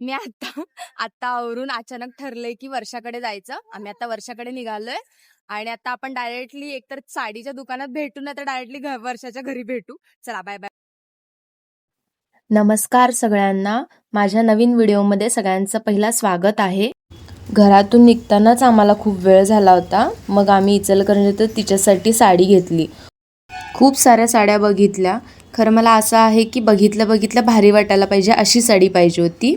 मी आता आता आवरून अचानक ठरलंय की वर्षाकडे जायचं. आम्ही आता वर्षाकडे निघालोय आणि आता आपण डायरेक्टली एकतर साडीच्या दुकानात भेटू नाही तर डायरेक्टली वर्षाच्या घरी भेटू. चला बाय बाय. नमस्कार सगळ्यांना. माझ्या नवीन व्हिडिओमध्ये सगळ्यांचं पहिला स्वागत आहे. घरातून निघतानाच आम्हाला खूप वेळ झाला होता. मग आम्ही इचलकरंजीत तिच्यासाठी साडी घेतली. खूप साऱ्या साड्या बघितल्या. खरं मला असं आहे की बघितलं बघितलं भारी वाटायला पाहिजे अशी साडी पाहिजे होती.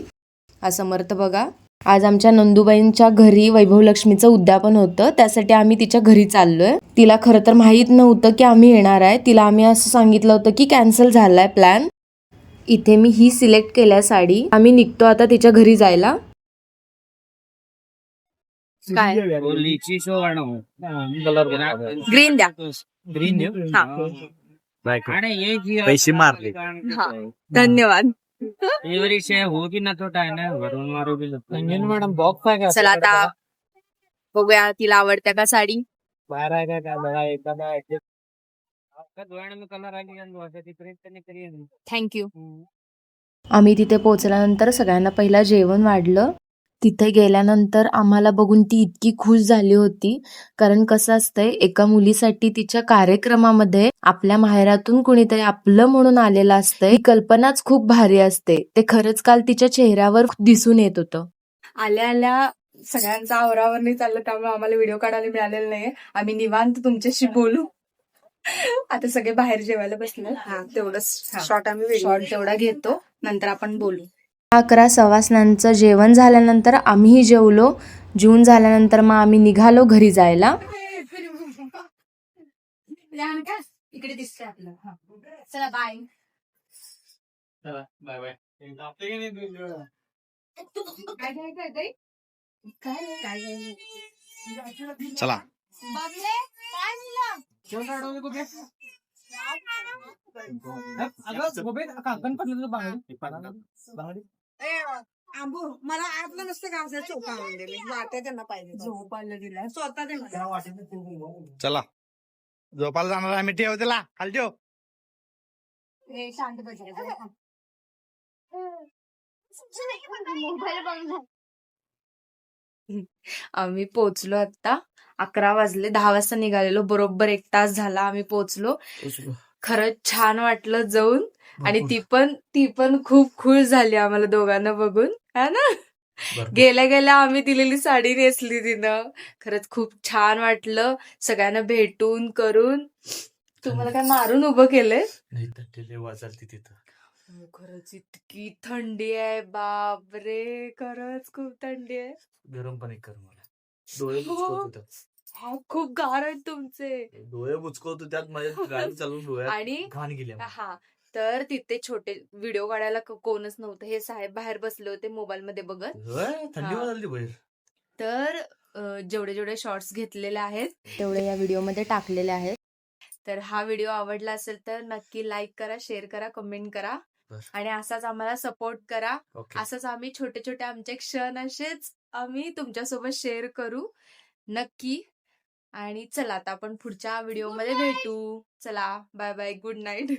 हा समर्थ बघा. आज आमच्या नंदुबाईंच्या घरी वैभवलक्ष्मीचं उद्यापन होतं. त्यासाठी आम्ही तिच्या घरी चाललोय. तिला खरं तर माहीत नव्हतं की आम्ही येणार आहे. तिला आम्ही असं सांगितलं होतं की कॅन्सल झालाय प्लॅन. इथे मी ही सिलेक्ट केल्या साडी. आम्ही निघतो आता तिच्या घरी जायला. काय? ग्रीन द्या. ग्रीन हा. आणि ये जी पैसे मारले. हा. शे हो की ना तो टाइम वरून मारो भी इंजन मॅडम बॉक्स आहे का? चला आता. बघूया तिला आवडत्या का साडी. बाहेर आहे का बघा आपका में कलर आली आणि वर्षाची प्रिंट त्यांनी करी आहे. थँक्यू आम्ही तिथे पोहोचल्यानंतर सगळ्यांना पहिला जेवण वाढलं. तिथे गेल्यानंतर आम्हाला बघून ती इतकी खुश झाली होती. कारण कसं असतंय एका मुलीसाठी तिच्या कार्यक्रमामध्ये आपल्या माहेरातून कुणीतरी आपलं म्हणून आलेलं असतंय. ही कल्पनाच खूप भारी असते. ते खरंच काल तिच्या चेहऱ्यावर दिसून येत होतं. आल्या आल्या सगळ्यांचा आवरावर नाही चाललं त्यामुळे आम्हाला व्हिडिओ काढायला मिळालेला नाहीये. आम्ही निवांत तुमच्याशी बोलू. आता सगळे बाहेर जेवायला बसले तेवढंच शॉर्ट आम्ही शॉर्ट तेवढा घेतो नंतर आपण बोलू. अकरा सवासनांचं जेवण झाल्यानंतर आम्हीही जेवलो. जेवून झाल्यानंतर मग आम्ही निघालो घरी जायला. इकडे दिसतंय आपलं चला बाय चला बाय बाय आपले की नाही काय काय काय काय काय काय चला. बाबले आंबू मला आतलं नसतं आणून दिले वाटतं त्यांना पाहिजे झोप आलं तिला स्वतः ते चला. झोपायला जाणार आम्ही ठेव त्याला. खाली ठेव. ए, शांत बस आम्ही पोचलो आता अकरा वाजले दहा वाजता निघालेलो. बरोबर एक तास झाला आम्ही पोचलो खरंच छान वाटलं जाऊन. आणि ती पण ती पण खूप खुश झाली आम्हाला दोघांना बघून. है ना? गेल्या गेल्या आम्ही दिलेली साडी नेसली तिनं. खरंच खूप छान वाटलं. सगळ्यांना भेटून करून. तुम्हाला काय मारून उभं केलंय? हो, खरंच इतकी थंडी आहे. बापरे! खरंच खूप थंडी आहे. गरम पाणी कर मला. डोळे हो. खूप गार आहेत तुमचे. डोळे बुचकवतो त्यात माझ्या गाडी चालून डोळ्यात आणि घाण गेली. हा तर तिथे छोटे व्हिडिओ काढायला क- कोणच नव्हतं. हे साहेब बाहेर बसले होते मोबाईल मध्ये बघत. होय, थंडी हा. वाजली बाहेर. तर अं, जेवढे जेवढे शॉर्ट्स घेतलेले आहेत तेवढे या व्हिडिओमध्ये टाकलेले आहेत. तर हा व्हिडिओ आवडला असेल तर नक्की लाईक करा शेअर करा कमेंट करा. बर. आणि असाच आम्हाला सपोर्ट करा. ओके असंच आम्ही छोटे छोटे आमचे क्षण असेच आम्ही तुमच्यासोबत शेअर करू. नक्की आणि चला आता आपण पुढच्या व्हिडिओमध्ये भेटू. चला बाय बाय गुड नाईट.